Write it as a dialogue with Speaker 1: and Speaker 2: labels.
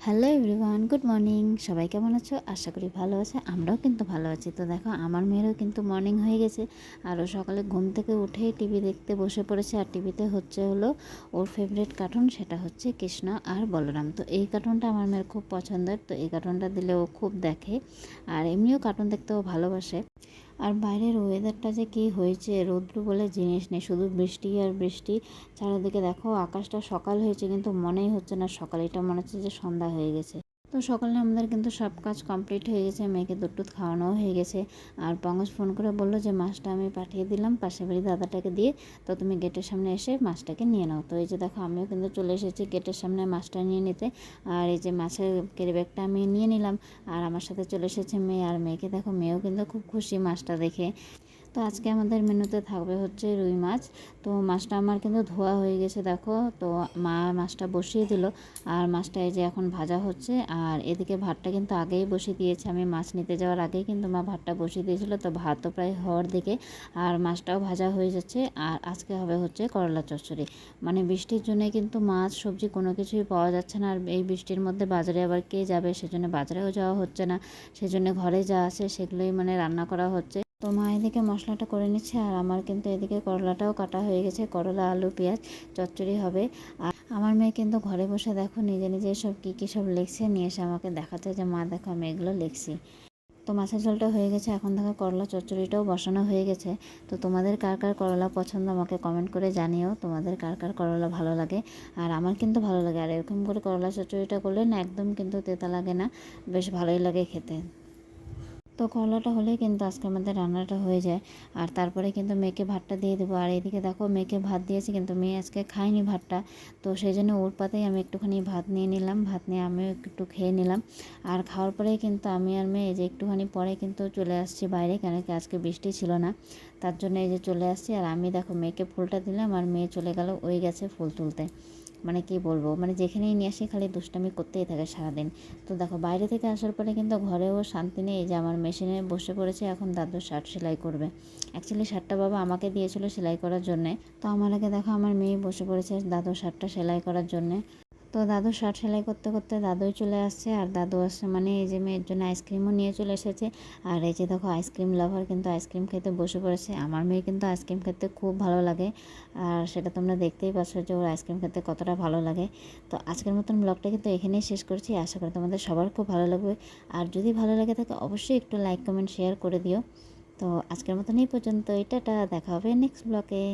Speaker 1: Hello everyone good morning সবাই কেমন আছো? আশা করি ভালো আছে, আমরাও কিন্তু ভালো আছি। তো দেখো, আমার মেয়েরও কিন্তু মর্নিং হয়ে গেছে। আর ও সকালে ঘুম থেকে উঠেই টিভি দেখতে বসে পড়েছে। আর টিভিতে হচ্ছে হলো ওর ফেভারিট কার্টুন সেটা হচ্ছে কৃষ্ণ আর বলরাম। তো এই কার্টুনটা আমার মেয়ের খুব পছন্দের। তো এই কার্টুনটা দিলে ও খুব দেখে। আর এমনিও কার্টুন দেখতে ও ভালোবাসে। আর বাইরের ওয়েদারটা যে কি হয়েছে, রৌদ্র বলে জিনিস নেই, শুধু বৃষ্টি আর বৃষ্টি। চারিদিকে দেখো, আকাশটা সকাল হয়েছে কিন্তু মনেই হচ্ছে না সকাল। এটা মনে হচ্ছে যে সন্ধ্যা হয়ে গেছে। তো সকালে আমাদের কিন্তু সব কাজ কমপ্লিট হয়ে গেছে, মেয়েকে দুধ খাওয়ানোও হয়ে গেছে। আর পঙ্কজ ফোন করে বলল যে, মাছটা আমি পাঠিয়ে দিলাম পাশে বাড়ি দাদাটাকে দিয়ে, তো তুমি গেটের সামনে এসে মাছটাকে নিয়ে নাও। তো এই যে দেখো, আমিও কিন্তু চলে এসেছি গেটের সামনে মাছটা নিয়ে নিতে। আর এই যে মাছের ব্যাগটা আমি নিয়ে নিলাম। আর আমার সাথে চলে এসেছে মেয়ে। আর মেয়েকে দেখো, মেয়েও কিন্তু খুব খুশি মাছটা দেখে। তো আজকে আমাদের মেনুতে থাকবে হচ্ছে রুই মাছ। তো মাছটা আমার কিন্তু ধোয়া হয়ে গেছে, দেখো। তো মা মাছটা বসিয়ে দিল। আর মাছটা এই যে এখন ভাজা হচ্ছে। আর এদিকে ভাতটা কিন্তু আগেই বসিয়ে দিয়েছে। আমি মাছ নিতে যাওয়ার আগেই কিন্তু মা ভাতটা বসিয়ে দিয়েছিল। তো ভাতও প্রায় হওয়ার দিকে। আর মাছটাও ভাজা হয়ে যাচ্ছে। আর আজকে হবে হচ্ছে করলা চচ্চড়ি। মানে বৃষ্টির জন্য কিন্তু মাছ, সবজি কোনো কিছুই পাওয়া যাচ্ছে না। আর এই বৃষ্টির মধ্যে বাজারে আবার কে যাবে? সেজন্য বাজারেও যাওয়া হচ্ছে না। সেজন্য ঘরে যা আছে সেগুলোই মানে রান্না করা হচ্ছে। তো মা এদিকে মশলাটা করে নিচ্ছে আর আমার কিন্তু এদিকে করলাটাও কাটা হয়ে গেছে, করলা, আলু, পেঁয়াজ, চচ্চড়ি হবে। আর আমার মেয়ে কিন্তু ঘরে বসে দেখো নিজে নিজে সব কী কী সব লিখছে, নিয়ে এসে আমাকে দেখাচ্ছে যে মা দেখো আমি এগুলো লিখছি। তো মাছের ঝোলটা হয়ে গেছে, এখন দেখো করলা চচ্চড়িটাও বসানো হয়ে গেছে। তো তোমাদের কার কার করলা পছন্দ আমাকে কমেন্ট করে জানিও, তোমাদের কার কার করলা ভালো লাগে। আর আমার কিন্তু ভালো লাগে, আর এরকম করে করলা চচ্চড়িটা করলে না একদম কিন্তু তেতা লাগে না, বেশ ভালোই লাগে খেতে। তো করলাটা হলেই কিন্তু আজকে আমাদের রান্নাটা হয়ে যায়। আর তারপরে কিন্তু মেয়েকে ভাতটা দিয়ে দেবো। আর এদিকে দেখো, মেয়েকে ভাত দিয়েছি কিন্তু মেয়ে আজকে খায়নি ভাতটা। তো সেই জন্য ওর পাতেই আমি একটুখানি ভাত নিয়ে নিলাম। ভাত নিয়ে আমিও একটু খেয়ে নিলাম। আর খাওয়ার পরেই কিন্তু আমি আর মেয়ে এই যে একটুখানি পরে কিন্তু চলে আসছি বাইরে, কেন কি আজকে বৃষ্টি ছিল না। তার জন্য এই যে চলে আসছি। আর আমি দেখো, মেয়েকে ফুলটা দিলাম। আর মেয়ে চলে গেল, ওই গেছে ফুল তুলতে। মানে কি বলব? মানে যেখানেই নিয়ে আসি খালি দুষ্টামি করতেই থাকে সারাদিন। তো দেখো, বাইরে থেকে আসার পরে কিন্তু ঘরেও শান্তি নেই। যে আমার মেশিনে বসে পড়েছে, এখন দাদু শার্ট সেলাই করবে। অ্যাকচুয়ালি শার্টটা বাবা আমাকে দিয়েছিল সেলাই করার জন্যে। তো আমার আগে দেখো, আমার মেয়ে বসে পড়েছে দাদু শার্টটা সেলাই করার জন্যে। তো দাদু শার্ট সেলাই করতে করতে দাদুই চলে আসছে, আর দাদু আসছে মানে এই যে মেয়ের জন্য আইসক্রিমও নিয়ে চলে এসেছে। আর এই যে দেখো আইসক্রিম লাভার কিন্তু আইসক্রিম খেতে বসে পড়েছে। আমার মেয়ে কিন্তু আইসক্রিম খেতে খুব ভালো লাগে, আর সেটা তোমরা দেখতেই পাচ্ছ যে ওর আইসক্রিম খেতে কতটা ভালো লাগে। তো আজকের মতন ব্লগটা কিন্তু এখানেই শেষ করছি। আশা করি তোমাদের সবার খুব ভালো লাগবে। আর যদি ভালো লাগে থাকে অবশ্যই একটু লাইক কমেন্ট শেয়ার করে দিও। তো আজকের মতন এই পর্যন্ত এটা দেখা হবে নেক্সট ব্লগে